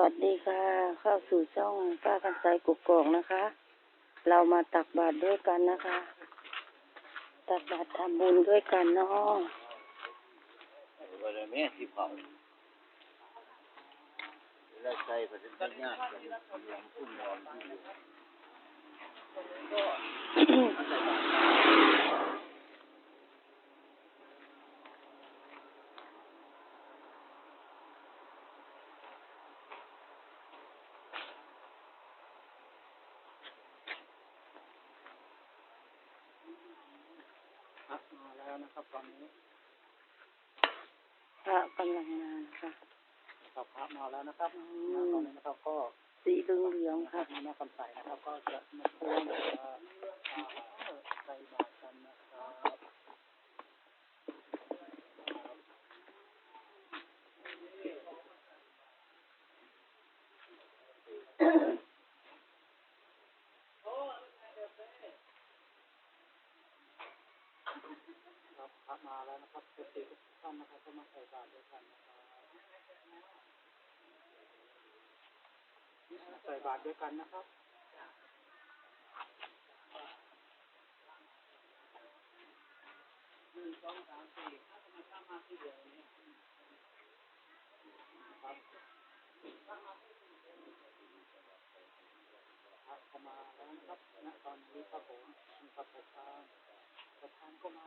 วัสดีค่ะ เข้าสู่ช่องป้ากันไซกุกกอกนะคะ เรามาตักบาตรด้วยกันนะคะ ตักบาตรทำบุญด้วยกันเนาะวันนี้ที่เผาเวลาใช้ก็จะเป็นยากกันยังพุ่นนอนที่อยู่ มาแล้วนะครับตอนนี้พระกำลังมาค่ะครับพระมาแล้วนะครับอืตอนมนี้นะครับก็สีเหลืองเหลืองๆครัค่ะบมีแม่คำใสนะครับก็จะมาพูดว่าอ่าใส่บาตรกันนะครับ ครับ พระมาแล้วนะครับปติทุกท่านะครับก็มาใส่บาตรด้วยกันนะครับใส่บาตรด้วยกันนะครับหนึ่งสองสามสี่ถ้าจะมาข้ามาที่เดียวนี้ครับครับข้ามาแล้วครับณตอนนี้ครับผมคุณครับผมทางประธานก็มา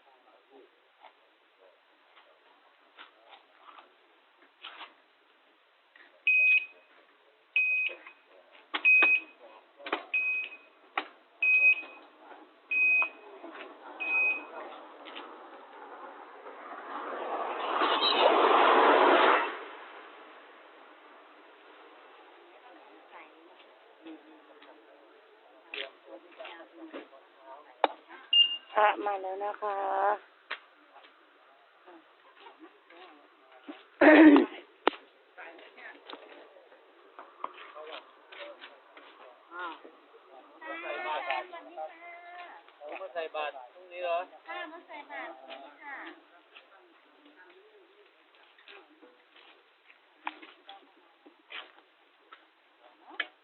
มาแล้วนะคะใส่บาตรเขามาใส่บาตรตรงนี้เหรอ ค่ะมาใส่บาตรนี้ค่ะ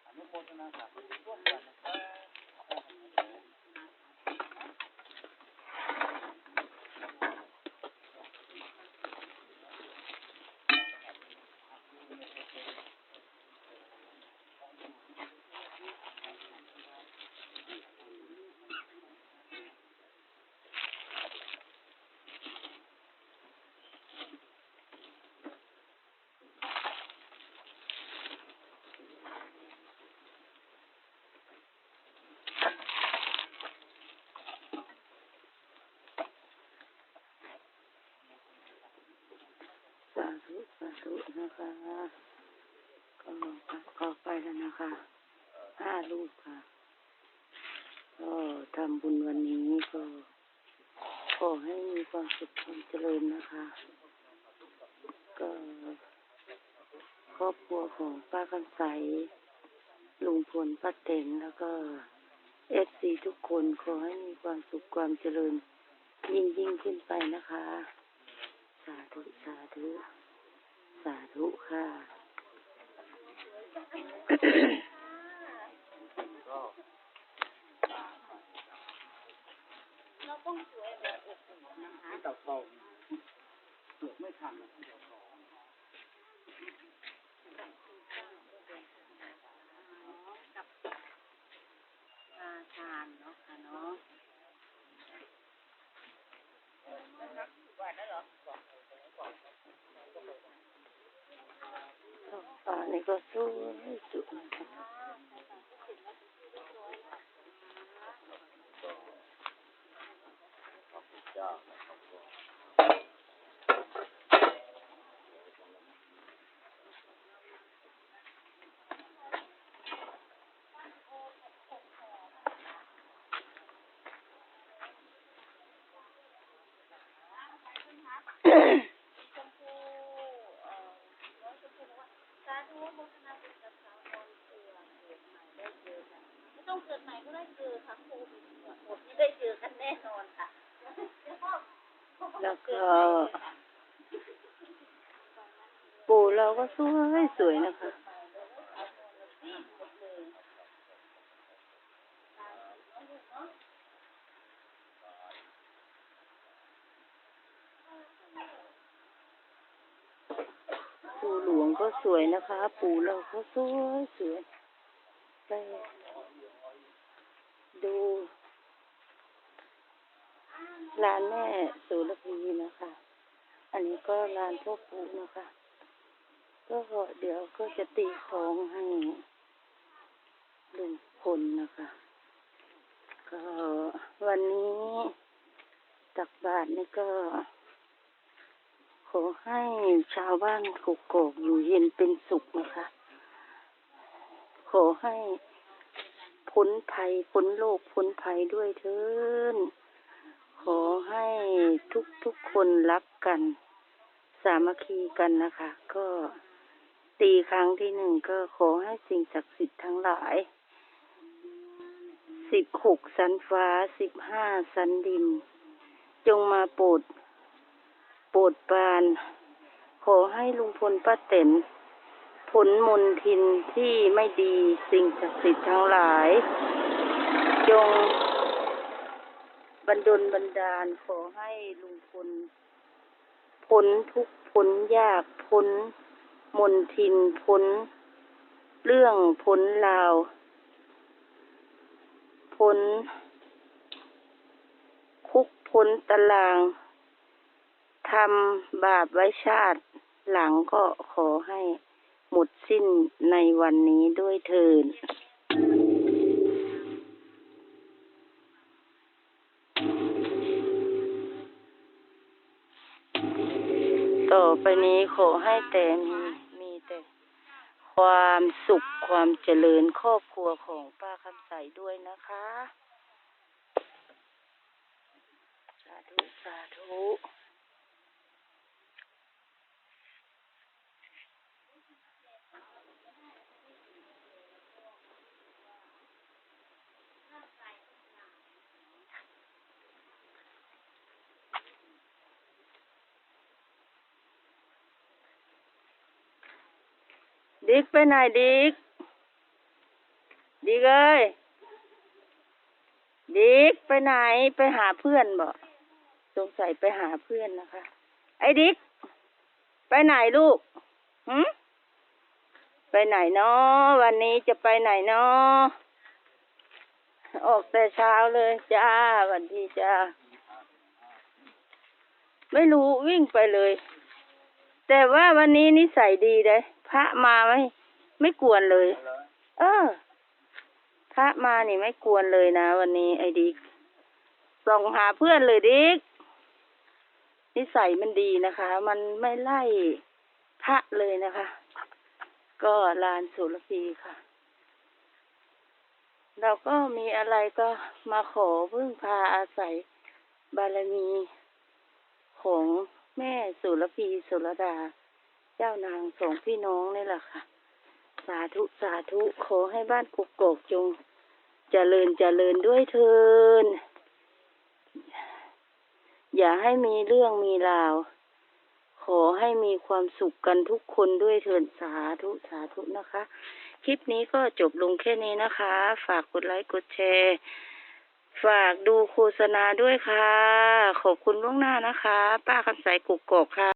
อนุโมทนาสาธุร่วมกันนะครับ สา ธุสาธุนะคะก็ขอไปแล้วนะคะห้าลูกค่ะ ก็ทำบุญวันนี้ก็ขอให้มีความสุขความเจริญนะคะ ก็ครอบครัวของป้ากันใสลุงพลป้าเต็นแล้วก็เอฟซีทุกคนขอให้มีความสุขความเจริญยิ่งยิ่งขึ้นไปนะคะ สาธุ สาธุ สาธุค่ะ เราต้องสวยแบบอบอุ่นนะคะ ที่เต่าทองเกิดไม่ทันนะที่เต่าทอง อาทานเนาะค่ะเนาะ อ่านี่ก็สู้สุดนะคะ จ้านะครับก็ ชมพูเอ่อน้องชมพูบอกว่า สาธุโมทนาบุญกับสาวคนเสือเกิดใหม่ได้เจอกันไม่ต้องเกิดใหม่ก็ได้เจอค่ะโควิดหมดนี่ได้เจอกันแน่นอนค่ะแล้วก็ปู่เราก็สวยสวยนะคะ ปู่ หลวงก็สวยนะคะ ปู่เราก็สวยสวยไปดูลานแม่สุรพีนะคะ อันนี้ก็ลานพ่อปู่นะคะ ก็เดี๋ยวก็จะตีของให้ลุงพลนะคะ ก็วันนี้ตักบาทนี่ก็ อให้ชาวบ้านกกอกอยู่เย็นเป็นสุขนะคะ ขอให้พ้นภัยพ้นโรคพ้นภัยด้วยเถินขอให้ทุกทุกๆคนรักกัน สามัคคีกันนะคะ ก็ตีครั้งที่หนึ่งก็ขอให้สิ่งศักดิ์สิทธิ์ทั้งหลายสิบหกสันฟ้าสิบห้าสันดิน จงมาโปรด รดปราน ขอให้ลุงพลป้าเต็นผลมนทินที่ไม่ดีสิ่งศักดิ์สิทธิ์ทั้งหลาย จงบันดลบันดาลขอให้ลุงพลพ้นทุกพ้นยากพ้นมนทินพ้นเรื่องพ้นราวพ้นคุกพ้นตาราง ทำบาปไว้ชาติหลังก็ขอให้หมดสิ้นในวันนี้ด้วยเถิดต่อไปนี้ขอให้แต่มีมีแต่ความสุขความเจริญครอบครัวของป้าคำใสด้วยนะคะ สาธุ สาธุ ดิกไปไหนดิกดิกเอ้ยดิกไปไหนไปหาเพื่อนบ่สงสัยไปหาเพื่อนนะคะ ไอ้ดิกไปไหนลูกหืมไปไหนเนาะวันนี้จะไปไหนเนาะออกแต่เช้าเลยจ้าวันดีจ้าไม่รู้วิ่งไปเลย แต่ว่าวันนี้นิสัยดีเลย พระมาไม่ไม่กวนเลย เออ พระมานี่ไม่กวนเลยนะวันนี้ไอ้ดิกส่องหาเพื่อนเลยดิกนิสัยมันดีนะคะ มันไม่ไล่พระเลยนะคะ ก็ลานสุรพีค่ะ เราก็มีอะไรก็มาขอพึ่งพาอาศัยบารมีของแม่สุรพีสุรดา เจ้านางสองพี่น้องนี่แหละค่ะ สาธุสาธุขอให้บ้านกุกโกกจงเจริญเจริญด้วยเทินอย่าให้มีเรื่องมีราว ขอให้มีความสุขกันทุกคนด้วยเถินสาธุสาธุนะคะ คลิปนี้ก็จบลงแค่นี้นะคะ ฝากกดไลค์กดแชร์ฝากดูโฆษณาด้วยค่ะ ขอบคุณล่วงหน้านะคะ ป้าคำใสกุกกกค่ะ